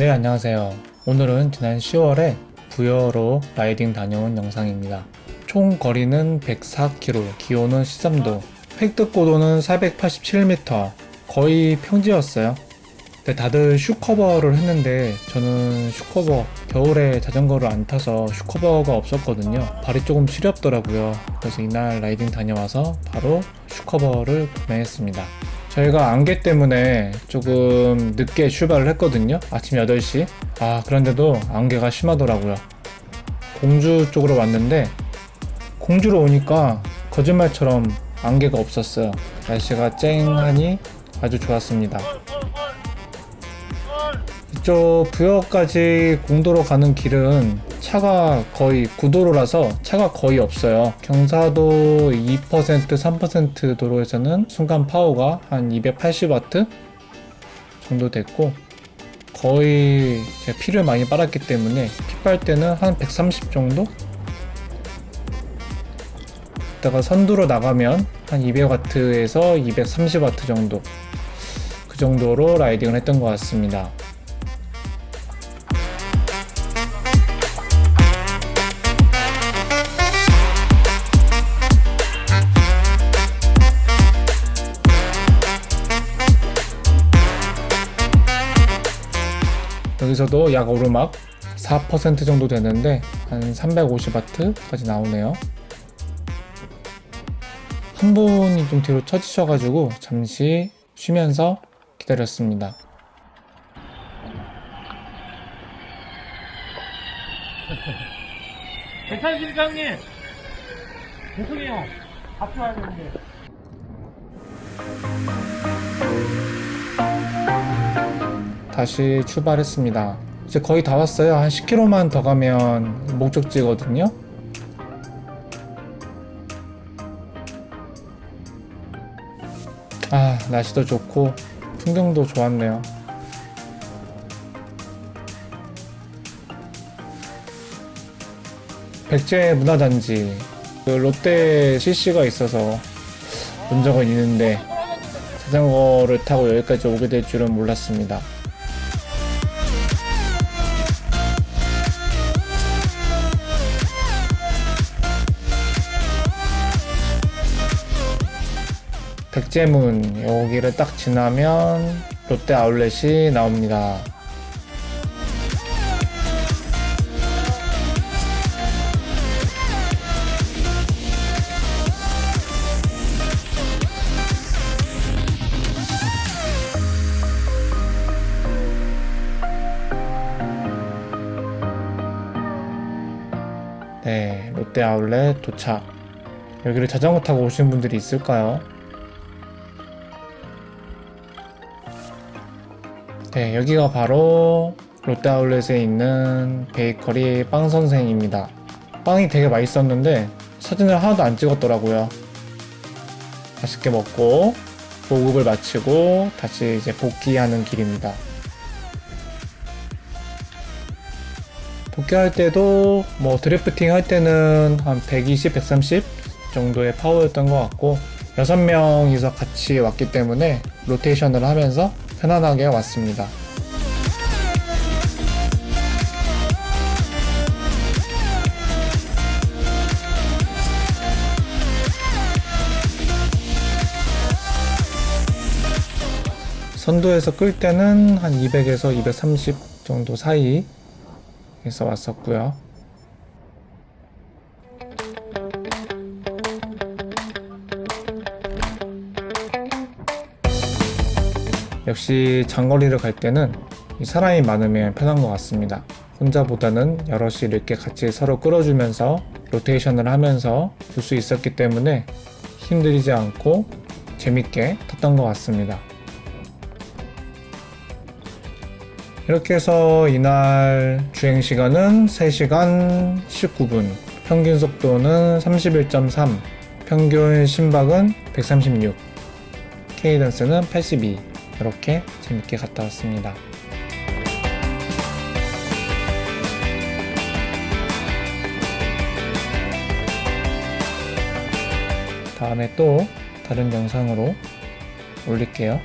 네, 안녕하세요. 오늘은 지난 10월에 부여로 라이딩 다녀온 영상입니다. 총 거리는 104km, 기온은 13도, 획득 고도는 487m, 거의 평지였어요. 근데 다들 슈커버를 했는데 저는 슈커버 겨울에 자전거를 안 타서 슈커버가 없었거든요. 발이 조금 시렵더라고요. 그래서 이날 라이딩 다녀와서 바로 슈커버를 구매했습니다. 저희가 안개 때문에 조금 늦게 출발을 했거든요. 아침 8시. 아, 그런데도 안개가 심하더라고요. 공주 쪽으로 왔는데, 공주로 오니까 거짓말처럼 안개가 없었어요. 날씨가 쨍하니 아주 좋았습니다. 이쪽 부여까지 공도로 가는 길은 차가 거의 구도로라서 차가 거의 없어요. 경사도 2% 3% 도로에서는 순간 파워가 한 280와트 정도 됐고 거의 제 피를 많이 빨았기 때문에 피 빨 때는 한 130 정도? 이따가 선두로 나가면 한 200와트에서 230와트 정도 그 정도로 라이딩을 했던 것 같습니다. 여기서도 약 오르막 4% 정도 되는데 한 350와트까지 나오네요. 한 분이 좀 뒤로 처지셔가지고 잠시 쉬면서 기다렸습니다. 괜찮으십니까 형님? 죄송해요 밥 줘야 되는데 다시 출발했습니다. 이제 거의 다 왔어요. 한 10km만 더 가면 목적지거든요. 아, 날씨도 좋고 풍경도 좋았네요. 백제 문화단지 그 롯데 CC가 있어서 본 적은 있는데 자전거를 타고 여기까지 오게 될 줄은 몰랐습니다. 백제문 여기를 딱 지나면 롯데 아울렛이 나옵니다. 네, 롯데 아울렛 도착. 여기를 자전거 타고 오신 분들이 있을까요? 네, 여기가 바로 롯데 아울렛에 있는 베이커리 빵 선생입니다. 빵이 되게 맛있었는데 사진을 하나도 안 찍었더라고요. 맛있게 먹고 보급을 마치고 다시 이제 복귀하는 길입니다. 복귀할 때도 뭐 드래프팅 할 때는 한 120, 130 정도의 파워였던 것 같고 6명이서 같이 왔기 때문에 로테이션을 하면서 편안하게 왔습니다. 선두에서 끌 때는 한 200에서 230 정도 사이에서 왔었고요. 역시 장거리를 갈 때는 이 사람이 많으면 편한 것 같습니다. 혼자보다는 여럿이 이렇게 같이 서로 끌어주면서 로테이션을 하면서 볼 수 있었기 때문에 힘들이지 않고 재밌게 탔던 것 같습니다. 이렇게 해서 이날 주행 시간은 3시간 19분, 평균 속도는 31.3, 평균 심박은 136, 케이던스는 82. 이렇게 재밌게 갔다 왔습니다. 다음에 또 다른 영상으로 올릴게요.